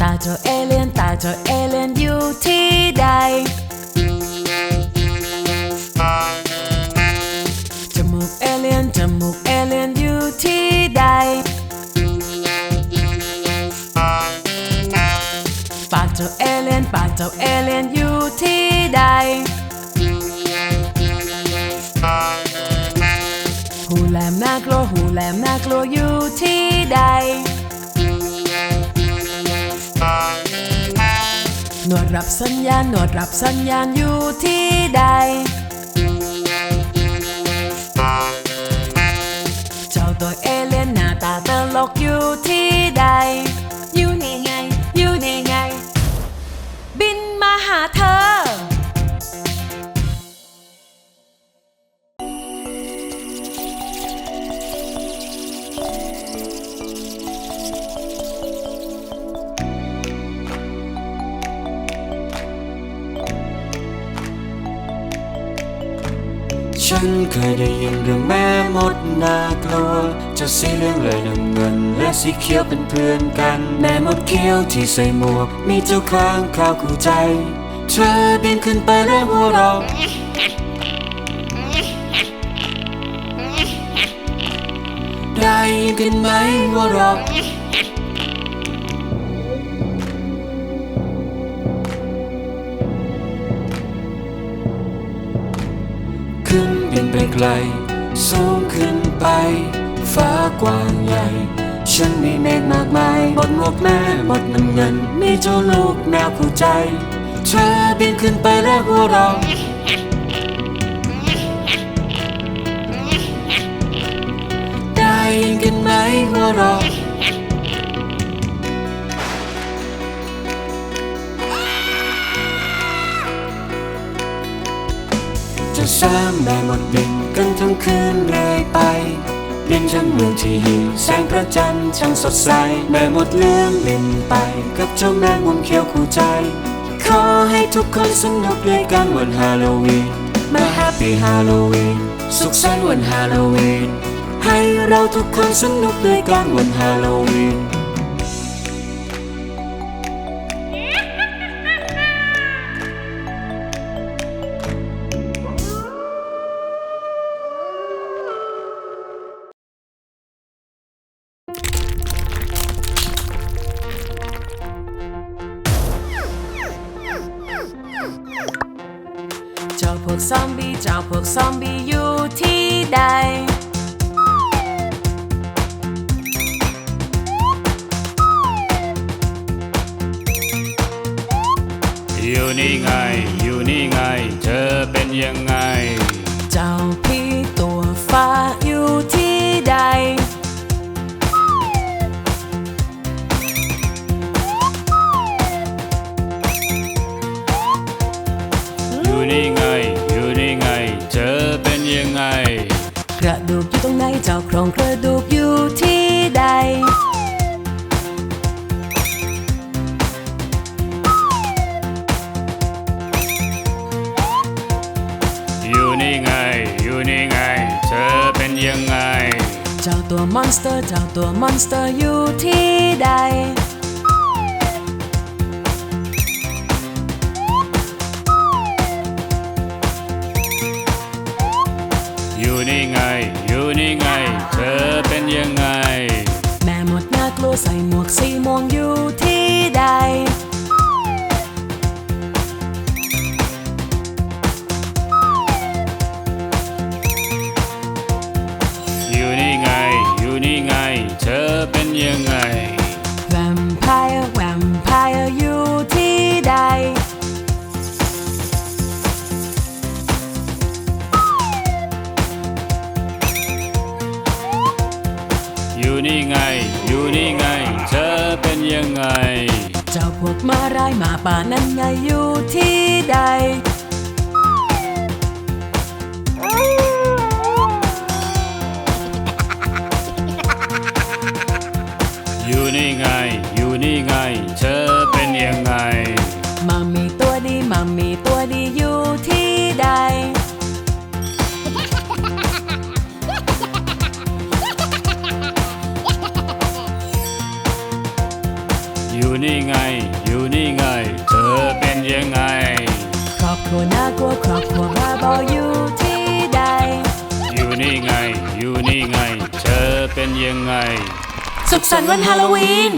ตาเจ้าเอเลียนตาเจ้าเอเลีย หูแหลมน่ากลัวหูแหลมน่ากลัวอยู่ที่ใด หนวดรับสัญญาณหนวดรับสัญญาณอยู่ที่ใด เจ้าตัวเอเลียนหน้าตาตลกอยู่ที่ใด นเคยได้ยินเรื่องแม่มดน่ากลัวจะสีเหลืองเลยน้ำเงินและสีเขียวเป็นเพื่อนกัน แม่มดเขียวที่ใส่หมวก มีเจ้าข้างข้าวคู่ใจ เธอบินขึ้นไปและหัวเราะได้ยินกันไหมหัวเราะ มีเมฆมายบนหมวกแม่หมดน้ำเงิน มีเจ้าลูกแมวคู่ใจ เธอบินขึ้นไปและหัวเราะได้ยินกันไหมหัวเราะจะสามแม่หมดบินกันทั้งคืนเรื่อยไป บินช่างเมืองที่หิวแสงพระจันทร์ช่างสดใส แม่หมดเลื่อมบินไป กับเจ้าแมงมุมเขียวคู่ใจ ขอให้ทุกคนสนุกด้วยกันวันฮาโลวีนมาแฮปปี้ฮาโลวีนสุขสันต์วันฮาโลวีนให้เราทุกคนสนุกด้วยกันวันฮาโลวีน ที่ใดอยู่นี่ไง กระดูกอยู่ตรงไหนเจ้าโครงกระดูกอยู่ที่ใด อยู่นี่ไง อยู่นี่ไง เธอเป็นยังไง เจ้าตัวมอนสเตอร์ เจ้าตัวมอนสเตอร์อยู่ที่ใด อยู่นี่ไงอยู่นี่ไง เธอเป็นยังไง แม่หมดน่ากลัวใส่หมวกสีม่วงอยู่ที่ใด อยู่นี่ไง อยู่นี่ไง เธอเป็นยังไง อยู่นี่ไง อยู่นี่ไง เธอเป็นยังไง เจ้าพวกมาร้ายมาป่านั้นไงอยู่ที่ใด ยังไง สุขสันต์วันฮาโลวีน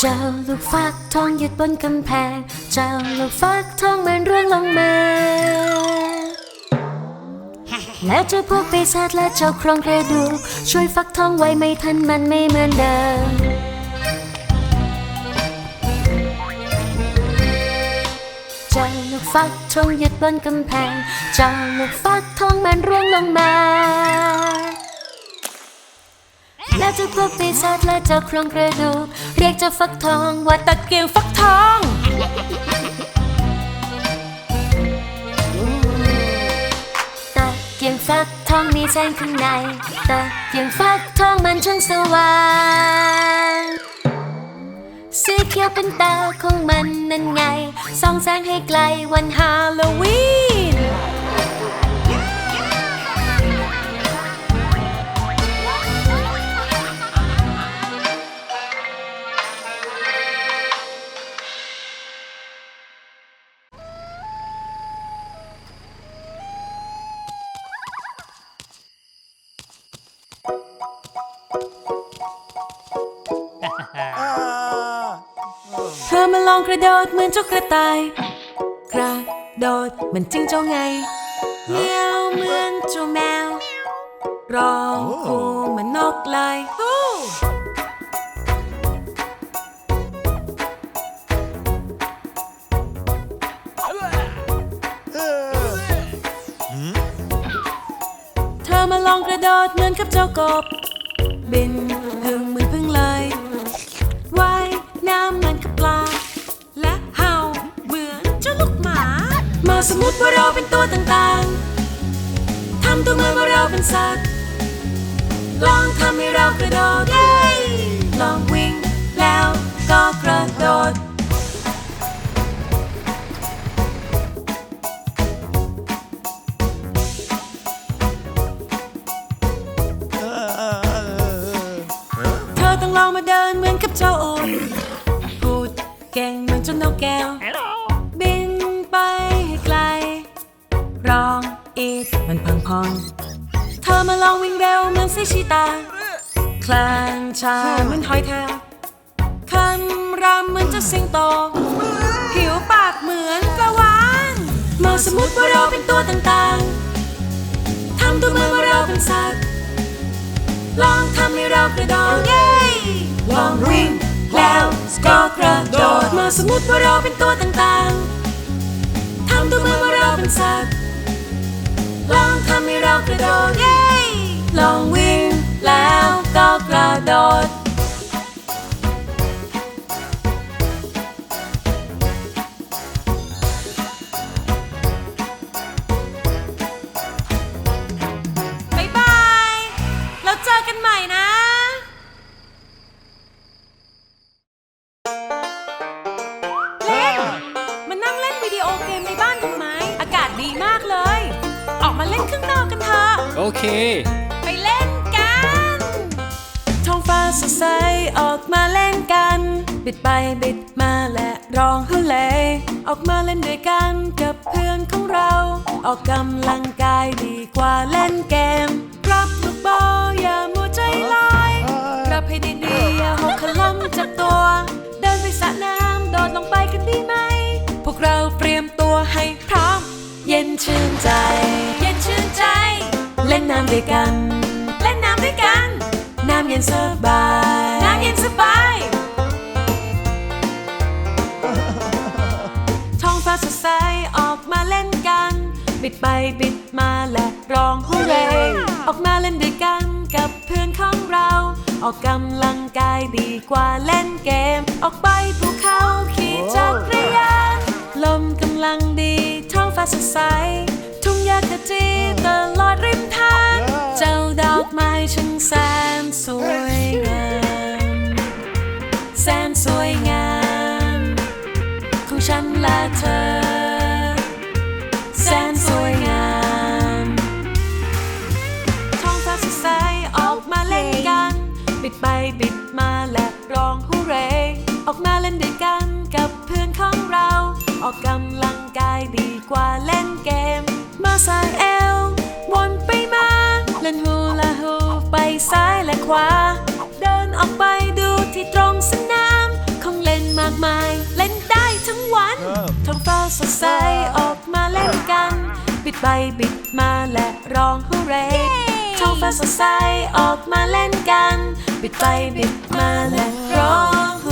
เจ้าลูกฟักทองหยุดบนกำแพง เจ้าลูกฟักทองมันร่วงลงมา แล้วเจ้าพวกปีศาจและเจ้าโครงกระดูกช่วยฟักทองไว้ไม่ทันมันไม่เหมือนเดิม เจ้าลูกฟักทองยุดบนกำแพง เจ้าลูกฟักทองมันร่วงลงมา แล้วเจ้าพวกปีศาจและเจ้าโครงกระดูกเรียกเจ้าฟักทองว่าตะเกียงฟักทอง ฟักทองมีแสงข้างใน แต่ยังฟักทองมันช่างสว่างสีเขียวเป็นตาของมันนั่นไงส่องแสงให้ไกลวันฮาโลวีน ดดเหมือนเจ้ากระต่าย กระโดดเหมือนจิ้งจอกไงเมียวเหมือนเจ้าแมว ร้องคูเหมือนนกเลยฮู้เธอมาลองกระโดดเหมือนกับเจ้ากบ บิน ว่าเราเป็นตัวต่างๆ ทำตัวเหมือนว่าเราเป็นสัตว์ ลองทำให้ คลานช้าเหมือนหอยแทากคำรำเหมือนเจ้าสิงโต ผิวปากเหมือนปลาวานมาสมมติว่าเราเป็นตัวต่างๆ ทำตัวเหมือนว่าเราเป็นสัตว์ ลองทำให้เรากระโดดเย้ลองวิ่งแล้วก็กระโดดมาสมมติว่าเราเป็นตัวต่างๆ ทำตัวเหมือนว่าเราเป็นสัตว์ ลองทำให้เรากระโดดเย้ลองวิ่งแล้ว สดใสออกมาเล่นกัน บิดไปบิดมาและร้องฮุเลออกมาเล่นด้วยกันกับเพื่อนของเรา ออกกำลังกายดีกว่าเล่นเกม รับลูกบอลอย่ามัวใจลอยรับให้ดีๆอย่าหกขล้มจากตัว เดินไปสระน้ำโดดลงไปกันดีไหม พวกเราเตรียมตัวให้พร้อม เย็นชื่นใจ เย็นชื่นใจ เล่นน้ำด้วยกัน เล่นน้ำด้วยกันน้ำเย็นสบาย น้ำเย็นสบาย ท้องฟ้าสดใสออกมาเล่นกัน บิดไปบิดมาและร้องฮูเร่ออกมาเล่นด้วยกันกับเพื่อนของเรา ออกกำลังกายดีกว่าเล่นเกม ออกไปภูเขาขี่จักรยาน ลมกำลังดีท้องฟ้าสดใส ทุ่งหญ้าขจีตลอดริมทาง แสนสวยงามแสนสวยงามของฉันและเธอ แสนสวยงามท้องฟ้าสดใสออกมาเล่นกัน บิดไปบิดมาและร้องฮูเรออกมาเล่นด้วยกันกับเพื่อนของเรา ออกกำลังกายดีกว่าเล่นเกม มาสายเอว ซ้ายและขวา เดินออกไปดูที่ตรงสนาม ของเล่นมากมาย เล่นได้ทั้งวันท้องฟ้าสดใสออกมาเล่นกัน บิดไปบิดมาและร้องฮูเรท้องฟ้าสดใสออกมาเล่นกัน บิดไปบิดมาและร้องฮู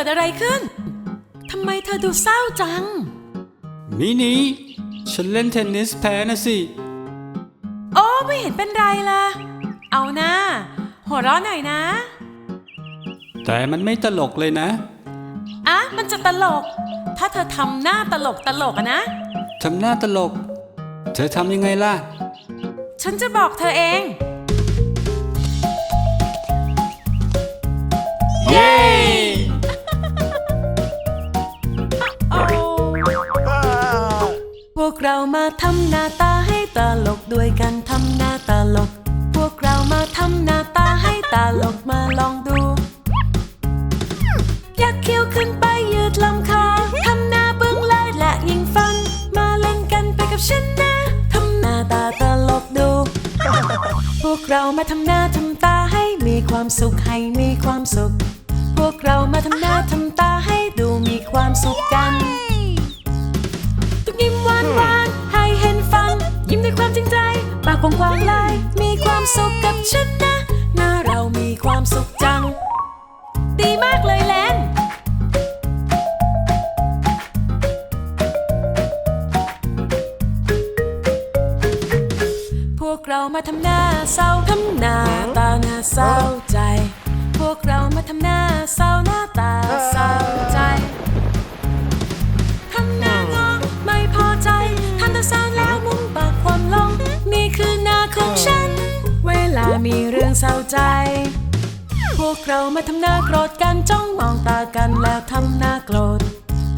กิดอะไรขึ้น ทำไมเธอดูเศร้าจัง มินิ ฉันเล่นเทนนิสแพ้นะสิ โอ้ไม่เห็นเป็นไรล่ะ เอานะหัวเราะหน่อยนะ แต่มันไม่ตลกเลยนะ อะ มันจะตลก ถ้าเธอทำหน้าตลกตลกอะนะ ทำหน้าตลก เธอทำยังไงล่ะ ฉันจะบอกเธอเอง เย้ เรามาทำหน้าตาให้ตลกด้วยกันทำหน้าตลก พวกเรามาทำหน้าตาให้ตลกมาลองดู ยักคิ้วขึ้นไปยืดลำคอทำหน้าบึ้งเลยและยิงฟัน มาเล่นกันไปกับฉันนะทำหน้าตาตลกดู พวกเรามาทำหน้าทำตาให้มีความสุขให้มีความสุข พวกเรามาทำหน้าทำตาให้ดูมีความสุขกันากว้างๆเลย มีความสุขกับฉันนะหน้าเรามีความสุขจัง ดีมากเลยแลนพวกเรามาทำหน้าเศร้าทำหน้าตาหน้าเศร้าใจ พวกเรามาทำหน้าเศร้าหน้าตาเศร้าใจ ใจ พวกเรามาทำหน้าโกรธกันจ้องมองตากันแล้วทำหน้าโกรธ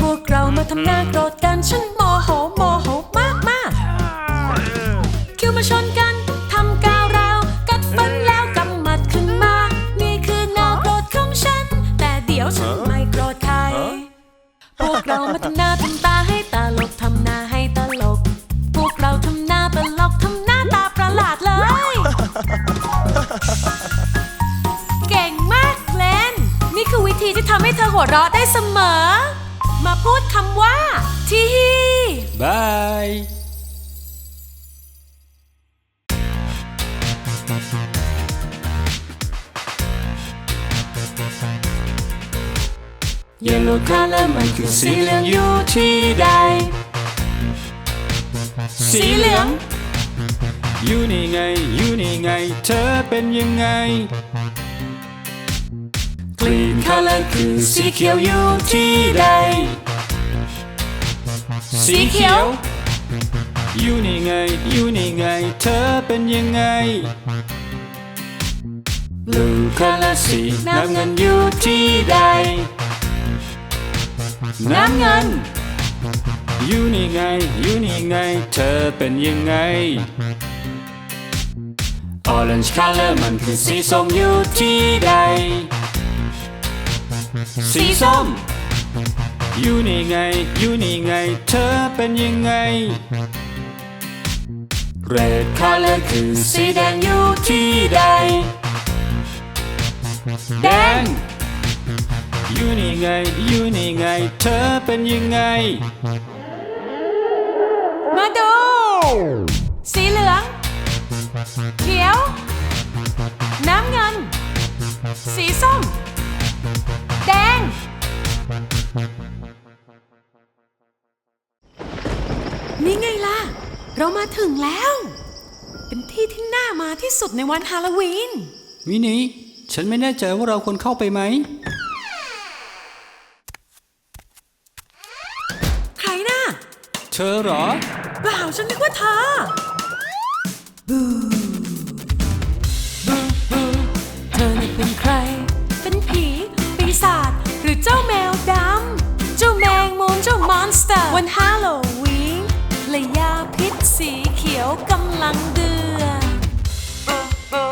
พวกเรามาทำหน้าโกรธกันฉันโมโหโมโหมากมากคิวมาชนกันทำก้าวร้าวกัดฟันแล้วกำหมัดขึ้นมา นี่คือหน้าโกรธของฉัน แต่เดี๋ยวฉันไม่โกรธใคร พวกเรามาทำหน้าทำตา เธอหัวเราะได้เสมอ มาพูดคำว่า ทีฮีบายเยลโล่คัลเลอร์มันคือสีเหลืองอยู่ที่ใด สีเหลือง อยู่นี่ไง อยู่นี่ไง เธอเป็นยังไง กรีนคัลเลอร์คือสีเขียวอยู่ที่ใด สีเขียว อยู่นี่ไง อยู่นี่ไง เธอเป็นยังไง Blue color สีน้ำเงินอยู่ที่ใด น้ำเงิน อยู่นี่ไง อยู่นี่ไง เธอเป็นยังไง Orange color มันคือสีส้มอยู่ที่ใด สีส้ม อยู่นี่ไง อยู่นี่ไง เธอเป็นยังไง Red color คือสีแดงอยู่ที่ใด แดง อยู่นี่ไง อยู่นี่ไง เธอเป็นยังไง มาดู สีเหลือง เขียว น้ำเงิน สีส้มแดง นี่ไงล่ะ เรามาถึงแล้ว เป็นที่ที่น่ามาที่สุดในวันฮาโลวีนวินีฉันไม่แน่ใจว่าเราควรเข้าไปไหม ใครน่ะ เธอเหรอ เปล่าฉันนึกว่าเธอ บูบู ตอร์วันฮาโลวีนและยาพิษสีเขียวกำลังเดือดบูบู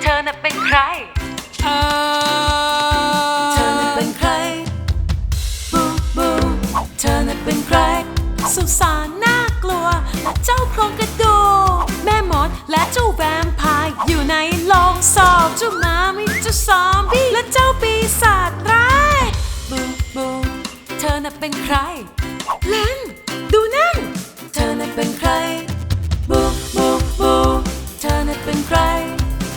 เธอน่ะเป็นใคร เธอน่ะเป็นใคร บูบเธอน่ะเป็นใคร สุสานน่ากลัว เจ้าโครงกระดูกแม่หมดและเจ้าแวมพายอยู่ในโรงสอบจ้ามามิจ้าซอมบี้และเจ้าปีศาจร้าย บูบูเธอน่ะเป็นใคร เล่นดูนั่น เธอน่ะเป็นใคร บูบูบูเธอน่ะเป็นใคร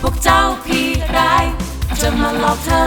พวกเจ้าพี่ร้าย จะมาหลอกเธอ